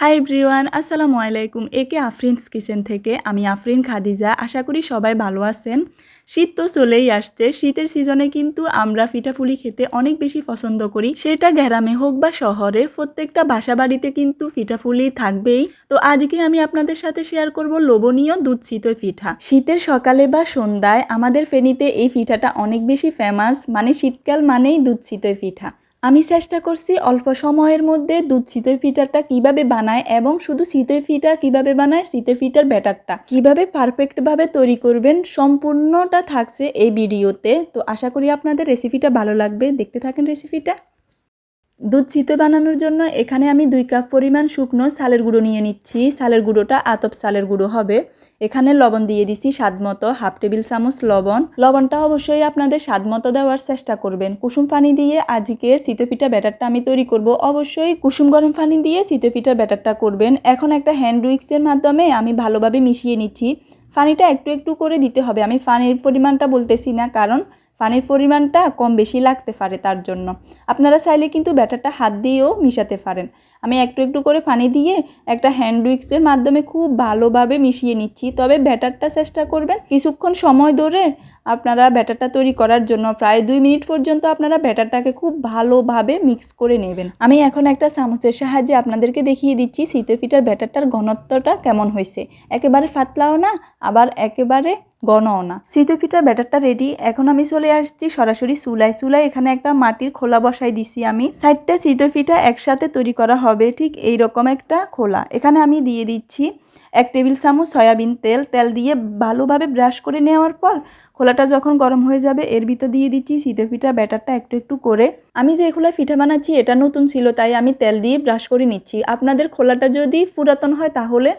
Hi everyone, আসসালামু আলাইকুম। একে আফরিনস কিচেন থেকে আমি আফরিন খাদিজা। আশা করি সবাই ভালো আছেন। শীত তো চলেই আসছে। শীতের সিজনে কিন্তু আমরা পিঠাফুলি খেতে অনেক বেশি পছন্দ করি। সেটা গ্রামে হোক বা শহরে, প্রত্যেকটা বাসা বাড়িতে কিন্তু পিঠাফুলি থাকবেই। তো আজকে আমি আপনাদের সাথে শেয়ার করব লোবনীয় দুধ চিতই পিঠা শীতের সকালে বা সন্ধ্যায় আমাদের ফেনীতে এই পিঠাটা অনেক বেশি ফেমাস মানে শীতকাল মানেই দুধ চিতই পিঠা আমি চেষ্টা করছি অল্প সময়ের মধ্যে দুধ চিতই ফিটারটা কীভাবে বানায় এবং শুধু চিতই ফিটা কীভাবে বানায় চিতই ফিটার ব্যাটারটা কীভাবে পারফেক্টভাবে তৈরি করবেন সম্পূর্ণটা থাকছে এই ভিডিওতে। তো আশা করি আপনাদের রেসিপিটা ভালো লাগবে। দেখতে থাকেন রেসিপিটা দুধ চিতই বানানোর জন্য এখানে আমি দুই কাপ পরিমাণ শুকনো সালের গুঁড়ো নিয়ে নিচ্ছি। সালের গুঁড়োটা আতপ সালের গুঁড়ো হবে। এখানে লবণ দিয়ে দিছি স্বাদ মতো, হাফ টেবিল চামচ লবণ। লবণটা অবশ্যই আপনাদের স্বাদ মতো দেওয়ার চেষ্টা করবেন। কুসুম পানি দিয়ে আজকের চিতপিঠা ব্যাটারটা আমি তৈরি করব। অবশ্যই কুসুম গরম পানি দিয়ে চিতপিঠার ব্যাটারটা করবেন। এখন একটা হ্যান্ড উইক্সের মাধ্যমে আমি ভালোভাবে মিশিয়ে নিচ্ছি। পানিটা একটু একটু করে দিতে হবে। আমি পানির পরিমাণটা বলতেছি না, কারণ পানির পরিমাণটা কম বেশি লাগতে পারে তার জন্য। আপনারা চাইলে কিন্তু ব্যাটারটা হাত দিয়েও মিশাতে পারেন। আমি একটু একটু করে পানি দিয়ে একটা হ্যান্ড উইক্সের মাধ্যমে খুব ভালোভাবে মিশিয়ে নিচ্ছি। তবে ব্যাটারটা চেষ্টা করবেন কিছুক্ষণ সময় ধরে আপনারা ব্যাটারটা তৈরি করার জন্য প্রায় দুই মিনিট পর্যন্ত আপনারা ব্যাটারটাকে খুব ভালোভাবে মিক্স করে নেবেন। আমি এখন একটা চামচের সাহায্যে আপনাদেরকে দেখিয়ে দিচ্ছি শীতে ফিটার ব্যাটারটার ঘনত্বটা কেমন হয়েছে। একেবারে ফাতলাও না, আবার একেবারে ঘনও না। শীতে ফিটার ব্যাটারটা রেডি এখন আমি চলে আসছি সরাসরি চুলায়। চুলায় এখানে একটা মাটির খোলা বসাই দিছি আমি। সাইডটা শীতে ফিটা একসাথে তৈরি করা হবে, ঠিক এই রকম একটা খোলা। এখানে আমি দিয়ে দিচ্ছি এক টেবিল চামচ সয়াবিন তেল তেল দিয়ে ভালোভাবে ব্রাশ করে নেওয়ার পর খোলাটা যখন গরম হয়ে যাবে, এর ভিতর দিয়ে দিচ্ছি শীতের পিঠা ব্যাটারটা একটু একটু করে। আমি যে খোলায় পিঠা বানাচ্ছি, এটা নতুন ছিল, তাই আমি তেল দিয়ে ব্রাশ করে নিচ্ছি। আপনাদের খোলাটা যদি পুরাতন হয়, তাহলে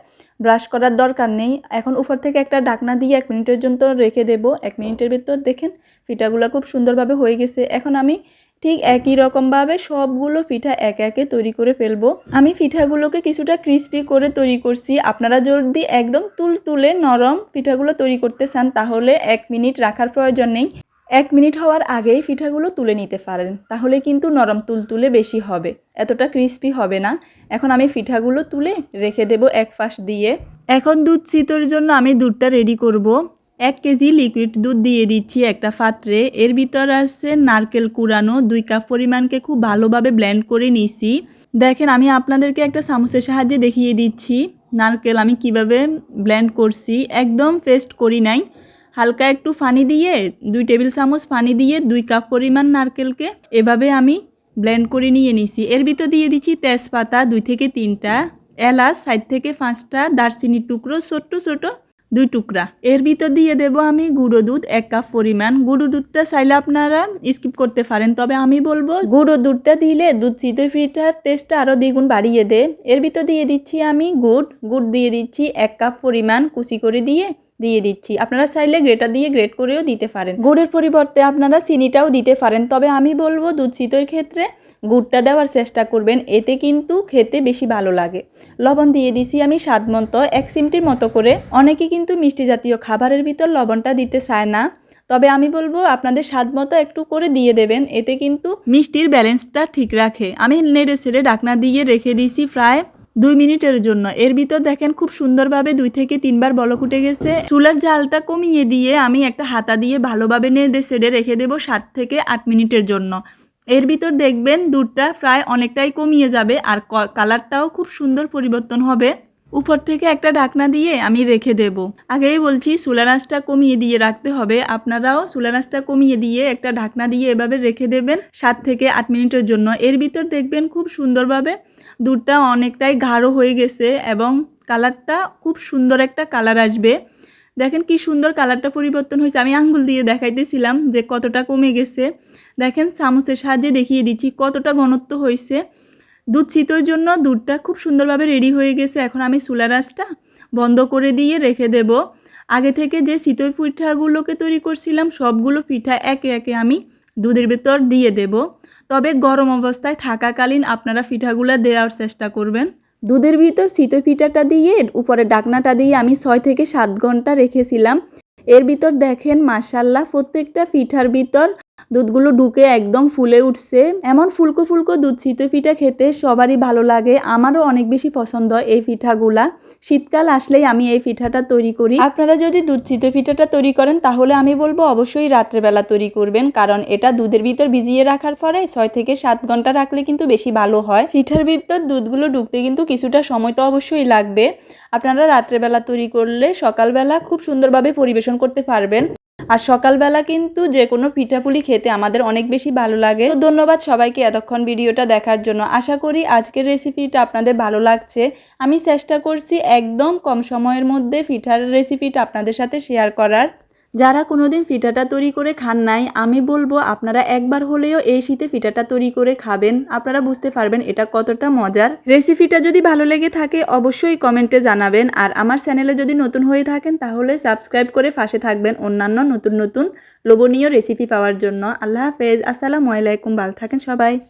ব্রাশ করার দরকার নেই। এখন উপর থেকে একটা ডাকনা দিয়ে এক মিনিটের জন্য রেখে দেবো। এক মিনিটের ভিতর দেখেন পিঠাগুলো খুব সুন্দরভাবে হয়ে গেছে। এখন আমি ঠিক একই রকমভাবে সবগুলো পিঠা একে একে তৈরি করে ফেলব। আমি পিঠাগুলোকে কিছুটা ক্রিস্পি করে তৈরি করছি। আপনারা যদি একদম তুল তুলে নরম পিঠাগুলো তৈরি করতে চান, তাহলে এক মিনিট রাখার প্রয়োজন নেই। এক মিনিট হওয়ার আগেই পিঠাগুলো তুলে নিতে পারেন, তাহলে কিন্তু নরম তুলতুলে বেশি হবে, এতটা ক্রিস্পি হবে না। এখন আমি পিঠাগুলো তুলে রেখে দেব এক ফাঁস দিয়ে। এখন দুধ শীতর জন্য আমি দুধটা রেডি করব। এক কেজি লিকুইড দুধ দিয়ে দিচ্ছি একটা পাত্রে। এর ভিতর আছে নারকেল কুড়ানো, দুই কাপ পরিমাণকে খুব ভালোভাবে ব্লেন্ড করে নিছি। দেখেন, আমি আপনাদেরকে একটা চামচের সাহায্যে দেখিয়ে দিচ্ছি নারকেল আমি কীভাবে ব্লেন্ড করছি। একদম পেস্ট করি নাই। হালকা একটু পানি দিয়ে, দুই টেবিল চামচ পানি দিয়ে দুই কাপ পরিমাণ নারকেলকে এভাবে আমি ব্লেন্ড করে নিয়ে নিছি। এর ভিতর দিয়ে দিচ্ছি তেজপাতা দুই থেকে তিনটা, এলাচ সাইড থেকে পাঁচটা, দারচিনির টুকরো, ছোট্ট ছোট দুই টুকরা। এর ভিতর দিয়ে দেব আমি গুঁড়ো দুধ, এক কাপ পরিমাণ। গুঁড়ো দুধটা চাইলে আপনারা স্কিপ করতে পারেন, তবে আমি বলব গুঁড়ো দুধটা দিলে দুধ চিতই পিঠার টেস্টটা আরও দ্বিগুণ বাড়িয়ে দেয়। এর ভিতর দিয়ে দিচ্ছি আমি গুড়। গুড় দিয়ে দিচ্ছি এক কাপ পরিমাণ কুচি করে দিয়ে দিয়ে দিচ্ছি। আপনারা চাইলে গ্রেটার দিয়ে গ্রেট করেও দিতে পারেন। গুড়ের পরিবর্তে আপনারা চিনিটাও দিতে পারেন। তবে আমি বলব, দুধ চিতইয়ের ক্ষেত্রে গুড়টা দেওয়ার চেষ্টা করবেন। এতে কিন্তু খেতে বেশি ভালো লাগে। লবণ দিয়ে দিছি আমি স্বাদ মতো, এক সিমটির মতো করে। অনেকে কিন্তু মিষ্টি জাতীয় খাবারের ভিতর লবণটা দিতে চায় না। তবে আমি বলব, আপনাদের স্বাদ মতো একটু করে দিয়ে দেবেন। এতে কিন্তু মিষ্টির ব্যালেন্সটা ঠিক রাখে। আমি নেড়ে ছেড়ে ডাকনা দিয়ে রেখে দিয়েছি প্রায় দুই মিনিটের জন্য। এর ভিতর দেখেন খুব সুন্দরভাবে দুই থেকে তিনবার বলক উঠে গেছে। চুলার জালটা কমিয়ে দিয়ে আমি একটা হাতা দিয়ে ভালোভাবে নেড়ে সেড়ে রেখে দেবো সাত থেকে আট মিনিটের জন্য। এর ভিতর দেখবেন দুধটা প্রায় অনেকটাই কমিয়ে যাবে আর কালারটাও খুব সুন্দর পরিবর্তন হবে। উপর থেকে একটা ঢাকনা দিয়ে আমি রেখে দেব। আগেই বলছি সুলানাসটা কমিয়ে দিয়ে রাখতে হবে। আপনারাও সুলানাসটা কমিয়ে দিয়ে একটা ঢাকনা দিয়ে এভাবে রেখে দেবেন সাত থেকে আট মিনিটের জন্য। এর ভিতর দেখবেন খুব সুন্দরভাবে দুধটা অনেকটাই গাঢ় হয়ে গেছে এবং কালারটা খুব সুন্দর একটা কালার আসবে। দেখেন কি সুন্দর কালারটা পরিবর্তন হয়েছে। আমি আঙ্গুল দিয়ে দেখাইতেছিলাম যে কতটা কমে গেছে। দেখেন চামচের সাহায্যে দেখিয়ে দিচ্ছি কতটা ঘনত্ব হয়েছে। দুধ শীতর জন্য দুধটা খুব সুন্দরভাবে রেডি হয়ে গেছে। এখন আমি সুলারাসটা বন্ধ করে দিয়ে রেখে দেব। আগে থেকে যে শীতই পিঠাগুলোকে তৈরি করছিলাম, সবগুলো পিঠা একে একে আমি দুধের ভেতর দিয়ে দেব। তবে গরম অবস্থায় থাকাকালীন আপনারা পিঠাগুলো দেওয়ার চেষ্টা করবেন। দুধের ভিতর শীতই পিঠাটা দিয়ে, উপরে ডাকনাটা দিয়ে আমি ছয় থেকে সাত ঘণ্টা রেখেছিলাম। এর ভিতর দেখেন মাসাল্লাহ প্রত্যেকটা পিঠার ভিতর দুধগুলো ঢুকে একদম ফুলে উঠছে। এমন ফুলকো ফুলকো দুধ চিতই পিঠা খেতে সবারই ভালো লাগে, আমারও অনেক বেশি পছন্দ এই পিঠাগুলা। শীতকাল আসলেই আমি এই পিঠাটা তৈরি করি। আপনারা যদি দুধ চিতই পিঠাটা তৈরি করেন, তাহলে আমি বলব অবশ্যই রাত্রেবেলা তৈরি করবেন, কারণ এটা দুধের ভিতর ভিজিয়ে রাখার পরে ছয় থেকে সাত ঘণ্টা রাখলে কিন্তু বেশি ভালো হয়। পিঠার ভিতর দুধগুলো ঢুকতে কিন্তু কিছুটা সময় তো অবশ্যই লাগবে। আপনারা রাত্রেবেলা তৈরি করলে সকালবেলা খুব সুন্দরভাবে পরিবেশন করতে পারবেন। আর সকালবেলা কিন্তু যে কোনো পিঠাপুলি খেতে আমাদের অনেক বেশি ভালো লাগে। তো ধন্যবাদ সবাইকে এতক্ষণ ভিডিওটা দেখার জন্য। আশা করি আজকের রেসিপিটা আপনাদের ভালো লাগছে। আমি চেষ্টা করছি একদম কম সময়ের মধ্যে পিঠার রেসিপিটা আপনাদের সাথে শেয়ার করার। যারা কোনোদিন পিঠাটা তৈরি করে খান নাই, আমি বলব আপনারা একবার হলেও এই শীতে পিঠাটা তৈরি করে খাবেন। আপনারা বুঝতে পারবেন এটা কতটা মজার। রেসিপিটা যদি ভালো লেগে থাকে, অবশ্যই কমেন্টে জানাবেন। আর আমার চ্যানেলে যদি নতুন হয়ে থাকেন, তাহলে সাবস্ক্রাইব করে পাশে থাকবেন অন্যান্য নতুন নতুন লোভনীয় রেসিপি পাওয়ার জন্য। আল্লাহ হাফেজ। আসসালামু আলাইকুম। ভালো থাকেন সবাই।